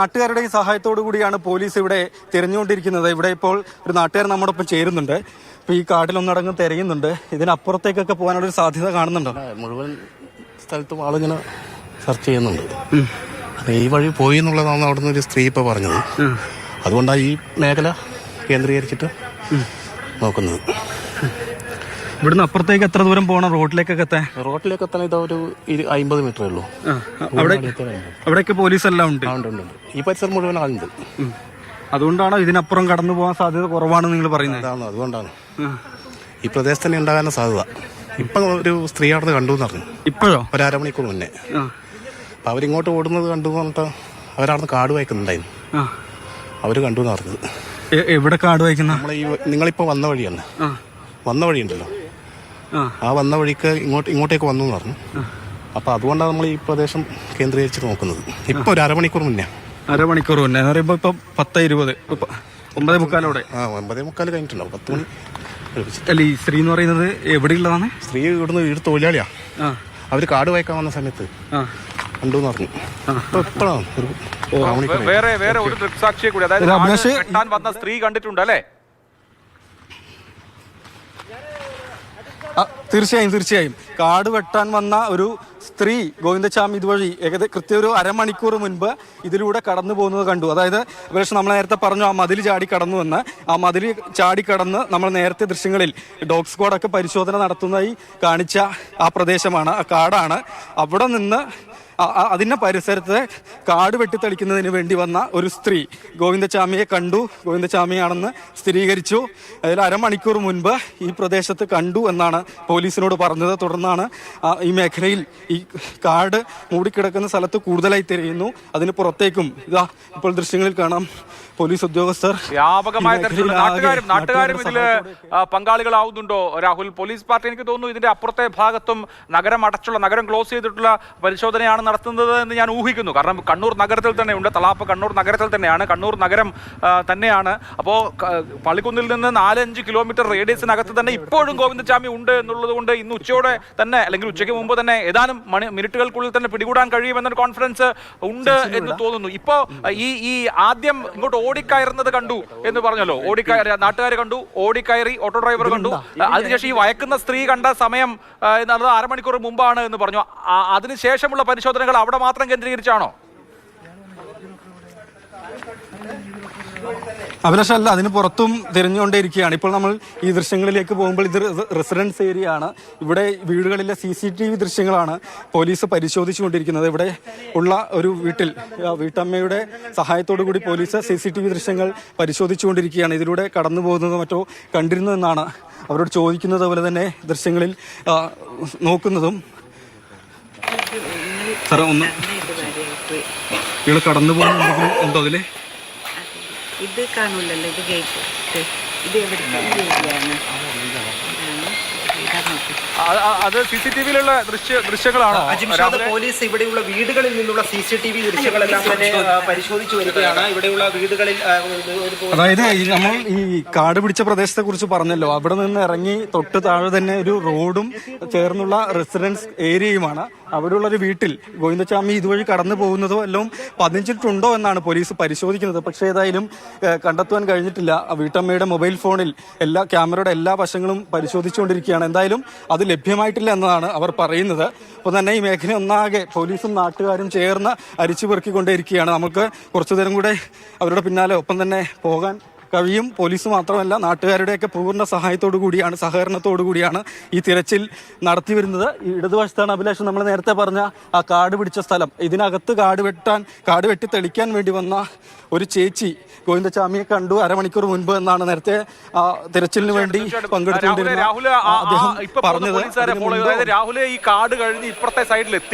നാട്ടുകാരുടെ ഈ സഹായത്തോടു കൂടിയാണ് പോലീസ് ഇവിടെ തിരഞ്ഞുകൊണ്ടിരിക്കുന്നത്. ഇവിടെ ഇപ്പോൾ ഒരു നാട്ടുകാർ നമ്മുടെ ഒപ്പം ചേരുന്നുണ്ട്. ഇപ്പൊ ഈ കാട്ടിലൊന്നടങ്ങും തിരയുന്നുണ്ട്. ഇതിനപ്പുറത്തേക്കൊക്കെ പോകാനുള്ള ഒരു സാധ്യത കാണുന്നുണ്ടോ? മുഴുവൻ സ്ഥലത്തും ആളിങ്ങനെ സെർച്ച് ചെയ്യുന്നുണ്ട്. അത് ഈ വഴി പോയി എന്നുള്ളതാണ് അവിടുന്ന് ഒരു സ്ത്രീ ഇപ്പൊ പറഞ്ഞത്. അതുകൊണ്ടാണ് ഈ മേഖല കേന്ദ്രീകരിച്ചിട്ട് നോക്കുന്നത്. ഇവിടുന്ന് അപ്പുറത്തേക്ക് എത്ര ദൂരം പോകണം റോഡിലേക്കൊക്കെ എത്താൻ? റോഡിലേക്ക് എത്താൻ ഇതാ ഒരു അമ്പത് മീറ്ററേ ഉള്ളൂ. അവിടെ അവിടെയൊക്കെ പോലീസ് എല്ലാം ഉണ്ട്. ഈ പരിസരം മുഴുവൻ ആളുണ്ട്. അതുകൊണ്ടാണ് ഇതിനപ്പുറം കടന്നു പോകാൻ സാധ്യത കുറവാണ് നിങ്ങൾ പറയുന്നത്? അതുകൊണ്ടാണ്. ഈ പ്രദേശത്ത് തന്നെ ഉണ്ടാകാൻ സാധ്യത. ഇപ്പം ഒരു സ്ത്രീ അവിടെ കണ്ടു എന്ന് പറഞ്ഞു. ഇപ്പോഴോ? ഒരു അരമണിക്കൂർ മുന്നേ. അപ്പൊ അവരിങ്ങോട്ട് ഓടുന്നത് കണ്ടു എന്ന് പറഞ്ഞിട്ട് അവരവിടുന്ന് കാട് വായിക്കുന്നുണ്ടായിരുന്നു. ആ. അവർ കണ്ടു എന്ന് പറഞ്ഞത്. എവിടെ കാട് വായിക്കുന്ന? നമ്മളെ ഈ നിങ്ങളിപ്പോൾ വന്ന വഴിയാണ്. വന്ന വഴിയുണ്ടല്ലോ. ആ. വന്ന വഴിക്ക് ഇങ്ങോട്ട് ഇങ്ങോട്ടേക്ക് വന്നു എന്ന് പറഞ്ഞു അപ്പോൾ അതുകൊണ്ടാണ് നമ്മൾ ഈ പ്രദേശം കേന്ദ്രീകരിച്ചിട്ട് നോക്കുന്നത്. ഇപ്പോൾ ഒരു അരമണിക്കൂർ മുന്നേ. അരമണിക്കൂർ മുന്നേ. എന്ന് പറയുമ്പോ ഇപ്പൊ പത്ത് ഇരുപത്. ഇപ്പൊ ഒമ്പതേ മുക്കാലോടെ ആ ഒമ്പതേ മുക്കാൽ കഴിഞ്ഞിട്ടുണ്ടാവും. പത്ത് മണി അല്ല ഈ സ്ത്രീ എന്ന് പറയുന്നത് എവിടെയുള്ളതാണ്? സ്ത്രീ ഇവിടുന്ന് വീട് തൊഴിലാളിയാ. ആ. അവർ കാട് വായിക്കാൻ വന്ന സമയത്ത് കണ്ടു പറഞ്ഞു. ഇപ്പോഴാണ് ഒരു വേറെ വേറെ ഒരു ദൃക്സാക്ഷിയെ കൂടി. അതായത് ഇത് കാട് വന്ന സ്ത്രീ കണ്ടിട്ടുണ്ട് അല്ലേ? തീർച്ചയായും തീർച്ചയായും. കാട് വെട്ടാൻ വന്ന ഒരു സ്ത്രീ ഗോവിന്ദച്ചാമി ഇതുവഴി ഏകദേശം കൃത്യം ഒരു അരമണിക്കൂർ മുൻപ് ഇതിലൂടെ കടന്നു പോകുന്നത് കണ്ടു. അതായത് പക്ഷേ നമ്മൾ നേരത്തെ പറഞ്ഞു ആ മതിൽ ചാടി കടന്നു എന്ന്. ആ മതിൽ ചാടി കടന്ന് നമ്മൾ നേരത്തെ ദൃശ്യങ്ങളിൽ ഡോഗ് സ്ക്വാഡൊക്കെ പരിശോധന നടത്തുന്നതായി കാണിച്ച ആ പ്രദേശമാണ് ആ കാടാണ്. അവിടെ നിന്ന് അതിന്റെ പരിസരത്ത് കാട് വെട്ടിത്തെളിക്കുന്നതിന് വേണ്ടി വന്ന ഒരു സ്ത്രീ ഗോവിന്ദചാമിയെ കണ്ടു. ഗോവിന്ദചാമിയാണെന്ന് സ്ഥിരീകരിച്ചു. അതിൽ അരമണിക്കൂർ മുൻപ് ഈ പ്രദേശത്ത് കണ്ടു എന്നാണ് പോലീസിനോട് പറഞ്ഞത്. തുടർന്നാണ് ഈ മേഖലയിൽ ഈ കാട് മൂടിക്കിടക്കുന്ന സ്ഥലത്ത് കൂടുതലായി തിരയുന്നു. അതിന് പുറത്തേക്കും ഇതാ ഇപ്പോൾ ദൃശ്യങ്ങളിൽ കാണാം പോലീസ് ഉദ്യോഗസ്ഥർ വ്യാപകമായ തരത്തിലുള്ള നാട്ടുകാരും നാട്ടുകാരും ഇതിൽ പങ്കാളികളാവുന്നുണ്ടോ രാഹുൽ? പോലീസ് പാർട്ടി എനിക്ക് തോന്നുന്നു ഇതിന്റെ അപ്പുറത്തെ ഭാഗത്തും നഗരം അടച്ചുള്ള നഗരം ക്ലോസ് ചെയ്തിട്ടുള്ള പരിശോധനയാണ് നടത്തുന്നത് എന്ന് ഞാൻ ഊഹിക്കുന്നു. കാരണം കണ്ണൂർ നഗരത്തിൽ തന്നെ ഉണ്ട് തലാപ്പ് കണ്ണൂർ നഗരത്തിൽ തന്നെയാണ്. കണ്ണൂർ നഗരം തന്നെയാണ്. അപ്പോൾ പള്ളിക്കുന്നിൽ നിന്ന് നാലഞ്ച് കിലോമീറ്റർ റേഡിയസിനകത്ത് തന്നെ ഇപ്പോഴും ഗോവിന്ദസ്വാമി ഉണ്ട് എന്നുള്ളത് കൊണ്ട് ഇന്ന് ഉച്ചയോടെ തന്നെ അല്ലെങ്കിൽ ഉച്ചയ്ക്ക് മുമ്പ് തന്നെ ഏതാനും മണി മിനിറ്റുകൾക്കുള്ളിൽ തന്നെ പിടികൂടാൻ കഴിയുമെന്നൊരു കോൺഫിഡൻസ് ഉണ്ട് എന്ന് തോന്നുന്നു. ഇപ്പോൾ ഈ ഈ ആദ്യം ഇങ്ങോട്ട് ഓടിക്കയറുന്നത് കണ്ടു എന്ന് പറഞ്ഞല്ലോ. ഓടിക്കയറി നാട്ടുകാർ കണ്ടു ഓടിക്കയറി ഓട്ടോ ഡ്രൈവർ കണ്ടു. അതിനുശേഷം ഈ വയക്കുന്ന സ്ത്രീ കണ്ട സമയം എന്നുള്ളത് അരമണിക്കൂർ മുമ്പാണ് എന്ന് പറഞ്ഞു. അതിനുശേഷമുള്ള അതിനുശേഷമുള്ള പരിശോധനകൾ അവിടെ മാത്രം കേന്ദ്രീകരിച്ചാണോ? അഭിലാഷ് അല്ല അതിന് പുറത്തും തിരഞ്ഞുകൊണ്ടേയിരിക്കുകയാണ്. ഇപ്പോൾ നമ്മൾ ഈ ദൃശ്യങ്ങളിലേക്ക് പോകുമ്പോൾ ഇത് റെസിഡൻസ് ഏരിയ ആണ്. ഇവിടെ വീടുകളിലെ സി സി ടി വി ദൃശ്യങ്ങളാണ് പോലീസ് പരിശോധിച്ചുകൊണ്ടിരിക്കുന്നത്. ഇവിടെ ഉള്ള ഒരു വീട്ടിൽ വീട്ടമ്മയുടെ സഹായത്തോടു കൂടി police C C T V ദൃശ്യങ്ങൾ പരിശോധിച്ചുകൊണ്ടിരിക്കുകയാണ്. ഇതിലൂടെ കടന്നു പോകുന്നത് മറ്റോ കണ്ടിരുന്നു എന്നാണ് അവരോട് ചോദിക്കുന്നത് പോലെ തന്നെ ദൃശ്യങ്ങളിൽ നോക്കുന്നതും സാറേ ഒന്ന് ഇയാൾ കടന്നു പോകുന്ന ഉണ്ടോ അതിൽ? ഇത് കാണൂലല്ലോ ഇത് ഗേറ്റ് ഇത് എവിടുത്തെ ഏരിയയാണ് ഇതാ നോക്ക്. ആ- ആ- അത് സി സി ടി വിയിലുള്ള ദൃശ്യ ദൃശ്യങ്ങളാണോ? അജിംഷാദ് പോലീസ് ഇവിടെയുള്ള വീടുകളിൽ നിന്നുള്ള സി സി ടി വി ദൃശ്യങ്ങളെല്ലാം തന്നെ പരിശോധിച്ചു വരികയാണ്. ഇവിടെയുള്ള വീടുകളിൽ അതായത് നമ്മൾ ഈ കാട് പിടിച്ച പ്രദേശത്തെ കുറിച്ച് പറഞ്ഞല്ലോ. അവിടെ നിന്ന് ഇറങ്ങി തൊട്ട് താഴെ തന്നെ ഒരു റോഡും ചേർന്നുള്ള റെസിഡൻസ് ഏരിയയുമാണ്. അവിടെയുള്ള ഒരു വീട്ടിൽ ഗോവിന്ദസ്വാമി ഇതുവഴി കടന്നു പോകുന്നതോ എല്ലാം പതിനഞ്ചിട്ടുണ്ടോ എന്നാണ് പോലീസ് പരിശോധിക്കുന്നത്. പക്ഷേ ഏതായാലും കണ്ടെത്തുവാൻ കഴിഞ്ഞിട്ടില്ല. ആ വീട്ടമ്മയുടെ മൊബൈൽ ഫോണിൽ എല്ലാ ക്യാമറയുടെ എല്ലാ വശങ്ങളും പരിശോധിച്ചുകൊണ്ടിരിക്കുകയാണ്. എന്തായാലും അത് ലഭ്യമായിട്ടില്ല എന്നതാണ് അവർ പറയുന്നത്. അപ്പോൾ തന്നെ ഈ മേഖല ഒന്നാകെ പോലീസും നാട്ടുകാരും ചേർന്ന് അരിച്ചു പെറുക്കിക്കൊണ്ടേയിരിക്കുകയാണ്. നമുക്ക് കുറച്ചു നേരം കൂടെ അവരുടെ പിന്നാലെ ഒപ്പം തന്നെ പോകാൻ കഴിയും പോലീസ് മാത്രമല്ല നാട്ടുകാരുടെയൊക്കെ പൂർണ സഹായത്തോടു കൂടിയാണ് സഹകരണത്തോടു കൂടിയാണ് ഈ തിരച്ചിൽ നടത്തി വരുന്നത്. ഇടതുവശത്താണ് അഭിലാഷം നമ്മൾ നേരത്തെ പറഞ്ഞ ആ കാട് പിടിച്ച സ്ഥലം. ഇതിനകത്ത് കാട് വെട്ടാൻ കാട് വെട്ടി തെളിക്കാൻ വേണ്ടി വന്ന ഒരു ചേച്ചി ഗോവിന്ദസ്വാമിയെ കണ്ടു അരമണിക്കൂർ മുൻപ് എന്നാണ് നേരത്തെ ആ തിരച്ചിലിന് വേണ്ടി പങ്കെടുത്തുകൊണ്ടിരുന്നത് അദ്ദേഹം പറഞ്ഞത്. രാഹുൽ ഈ കാട് കഴിഞ്ഞ് ഇപ്പുറത്തെ സൈഡിൽ എത്തി.